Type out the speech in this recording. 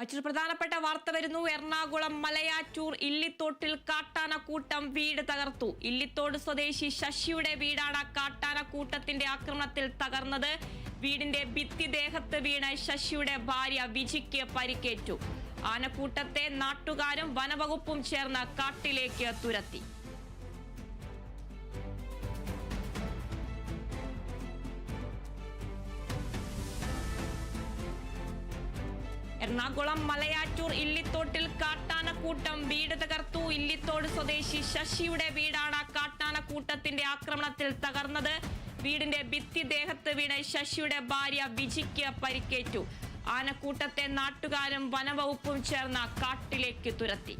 മറ്റൊരു പ്രധാനപ്പെട്ട വാർത്ത വരുന്നു. എറണാകുളം മലയാറ്റൂർ ഇല്ലിത്തോട്ടിൽ കാട്ടാനക്കൂട്ടം വീട് തകർത്തു. ഇല്ലിത്തോട് സ്വദേശി ശശിയുടെ വീടാണ് കാട്ടാനക്കൂട്ടത്തിന്റെ ആക്രമണത്തിൽ തകർന്നത്. വീടിന്റെ ഭിത്തി ദേഹത്ത് വീണ് ശശിയുടെ ഭാര്യ വിജിക്ക് പരിക്കേറ്റു. ആനക്കൂട്ടത്തെ നാട്ടുകാരും വനവകുപ്പും ചേർന്ന് കാട്ടിലേക്ക് തുരത്തി. എറണാകുളം മലയാറ്റൂർ ഇല്ലിത്തോട്ടിൽ കാട്ടാനക്കൂട്ടം വീട് തകർത്തു. ഇല്ലിത്തോട് സ്വദേശി ശശിയുടെ വീടാണ് കാട്ടാനക്കൂട്ടത്തിന്റെ ആക്രമണത്തിൽ തകർന്നത്. വീടിന്റെ ഭിത്തി ദേഹത്ത് വീണ് ശശിയുടെ ഭാര്യ വിജിക്ക് പരിക്കേറ്റു. ആനക്കൂട്ടത്തെ നാട്ടുകാരും വനവകുപ്പും ചേർന്ന കാട്ടിലേക്ക് തുരത്തി.